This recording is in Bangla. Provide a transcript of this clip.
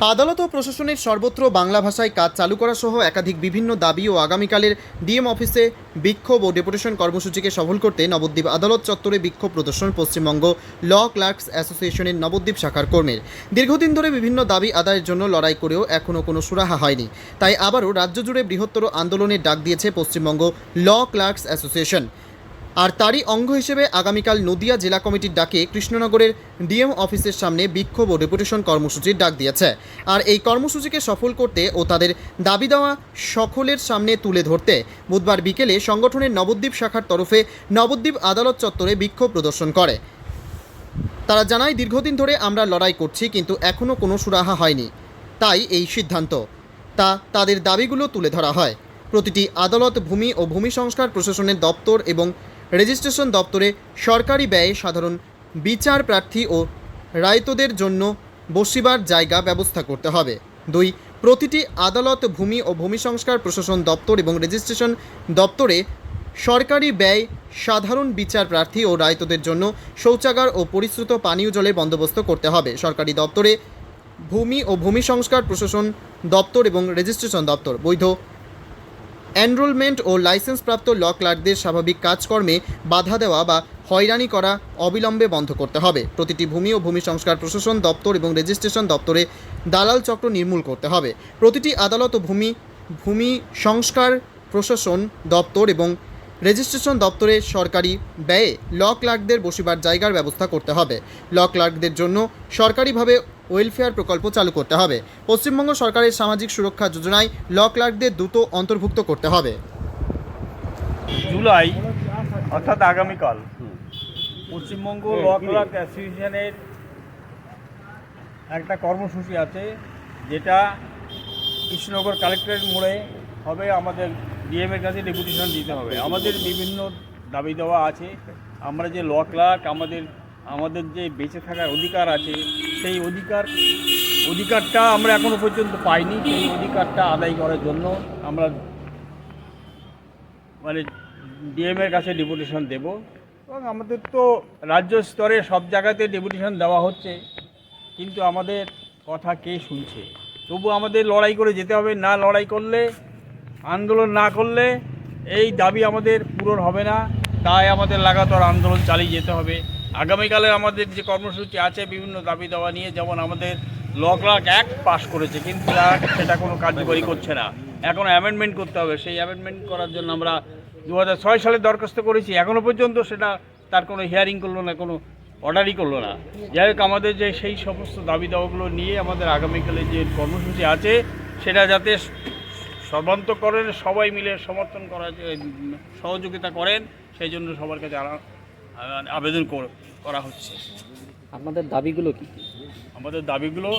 আদালত ও প্রশাসনের সর্বত্র বাংলা ভাষায় কাজ চালু করা সহ একাধিক বিভিন্ন দাবি ও আগামীকালের ডিএম অফিসে বিক্ষোভ ও ডেপুটেশন কর্মসূচিকে সফল করতে নবদ্বীপ আদালত চত্বরে বিক্ষোভ প্রদর্শন, পশ্চিমবঙ্গ ল ক্লার্কস অ্যাসোসিয়েশনের নবদ্বীপ শাখার কর্মীর। দীর্ঘদিন ধরে বিভিন্ন দাবি আদায়ের জন্য লড়াই করেও এখনও কোনো সুরাহা হয়নি। তাই আবারও রাজ্য জুড়ে বৃহত্তর আন্দোলনের ডাক দিয়েছে পশ্চিমবঙ্গ ল ক্লার্কস অ্যাসোসিয়েশন। আর তারই অঙ্গ হিসেবে আগামীকাল নদিয়া জেলা কমিটির ডাকে কৃষ্ণনগরের ডিএম অফিসের সামনে বিক্ষোভ ও ডেপুটেশন কর্মসূচির ডাক দিয়েছে। আর এই কর্মসূচিকে সফল করতে ও তাদের দাবি দেওয়া সকলের সামনে তুলে ধরতে বুধবার বিকেলে সংগঠনের নবদ্বীপ শাখার তরফে নবদ্বীপ আদালত চত্বরে বিক্ষোভ প্রদর্শন করে। তারা জানায়, দীর্ঘদিন ধরে আমরা লড়াই করছি কিন্তু এখনও কোনো সুরাহা হয়নি। তাই এই সিদ্ধান্ত। তা তাদের দাবিগুলো তুলে ধরা হয়। প্রতিটি আদালত ভূমি ও ভূমি সংস্কার প্রশাসনের দপ্তর এবং রেজিস্ট্রেশন দপ্তরে সরকারি ব্যয়ে সাধারণ বিচার প্রার্থী ও রায়তদের জন্য বসিবার জায়গা ব্যবস্থা করতে হবে। দুই, প্রতিটি আদালত ভূমি ও ভূমি সংস্কার প্রশাসন দপ্তর এবং রেজিস্ট্রেশন দপ্তরে সরকারি ব্যয় সাধারণ বিচার প্রার্থী ও রায়তদের জন্য শৌচাগার ও পরিশ্রুত পানীয় জলের বন্দোবস্ত করতে হবে। সরকারি দপ্তরে ভূমি ও ভূমি সংস্কার প্রশাসন দপ্তর এবং রেজিস্ট্রেশন দপ্তর। বৈধ এনরোলমেন্ট ও লাইসেন্সপ্রাপ্ত ল ক্লার্কদের স্বাভাবিক কাজকর্মে বাধা দেওয়া বা হয়রানি করা অবিলম্বে বন্ধ করতে হবে। প্রতিটি ভূমি ও ভূমি সংস্কার প্রশাসন দপ্তর এবং রেজিস্ট্রেশন দপ্তরে দালাল চক্র নির্মূল করতে হবে। প্রতিটি আদালত ও ভূমি ভূমি সংস্কার প্রশাসন দপ্তর এবং রেজিস্ট্রেশন দপ্তরে সরকারি ব্যয়ে ল ক্লার্কদের বসিবার জায়গার ব্যবস্থা করতে হবে। ল ক্লার্কদের জন্য সরকারিভাবে ওয়েলফেয়ার প্রকল্প চালু করতে হবে। পশ্চিমবঙ্গ সরকারের সামাজিক সুরক্ষা যোজনায় ল ক্লার্কদের দ্রুত অন্তর্ভুক্ত করতে হবে। জুলাই অর্থাৎ আগামীকাল। পশ্চিমবঙ্গ ল ক্লার্ক অ্যাসোসিয়েশনের একটা কর্মসূচি আছে যেটা কৃষ্ণনগর কালেক্টরেট মোড়ে হবে আমাদের ডিএমের কাছে ডেপুটেশন দিতে হবে। আমাদের বিভিন্ন দাবি দেওয়া আছে। আমরা যে ল ক্লার্ক আমাদের আমাদের যে বেঁচে থাকার অধিকার আছে সেই অধিকার, অধিকারটা আমরা এখনও পর্যন্ত পাইনি, সেই অধিকারটা আদায় করার জন্য আমরা মানে ডিএমের কাছে ডেপুটেশন দেব এবং আমাদের তো রাজ্য স্তরে সব জায়গাতে ডেপুটেশন দেওয়া হচ্ছে, কিন্তু আমাদের কথা কে শুনছে? তবু আমাদের লড়াই করে যেতে হবে, না লড়াই করলে, আন্দোলন না করলে এই দাবি আমাদের পূরণ হবে না, তাই আমাদের লাগাতার আন্দোলন চালিয়ে যেতে হবে। আগামীকালে আমাদের যে কর্মসূচি আছে, বিভিন্ন দাবি দেওয়া নিয়ে যেমন আমাদের ল ক্লার্ক অ্যাক্ট পাস করেছে, কিন্তু সেটা কোনো কার্যকরী করছে না। এখন অ্যামেন্ডমেন্ট করতে হবে। সেই অ্যামেন্ডমেন্ট করার জন্য আমরা দু সালে দরখাস্ত করেছি। এখনও পর্যন্ত সেটা তার কোনো হিয়ারিং করল না, কোনো অর্ডারই করল না। যাই হোক, আমাদের যে সেই সমস্ত দাবি দাওয়াগুলো নিয়ে আমাদের আগামীকালে যে কর্মসূচি আছে, সেটা যাতে সর্বান্তকরণে সবাই মিলে সমর্থন করা সহযোগিতা করেন, সেই জন্য সবার কাছে আবেদন কর- করা হচ্ছে আপনাদের দাবিগুলো কি কি? আমাদের দাবিগুলো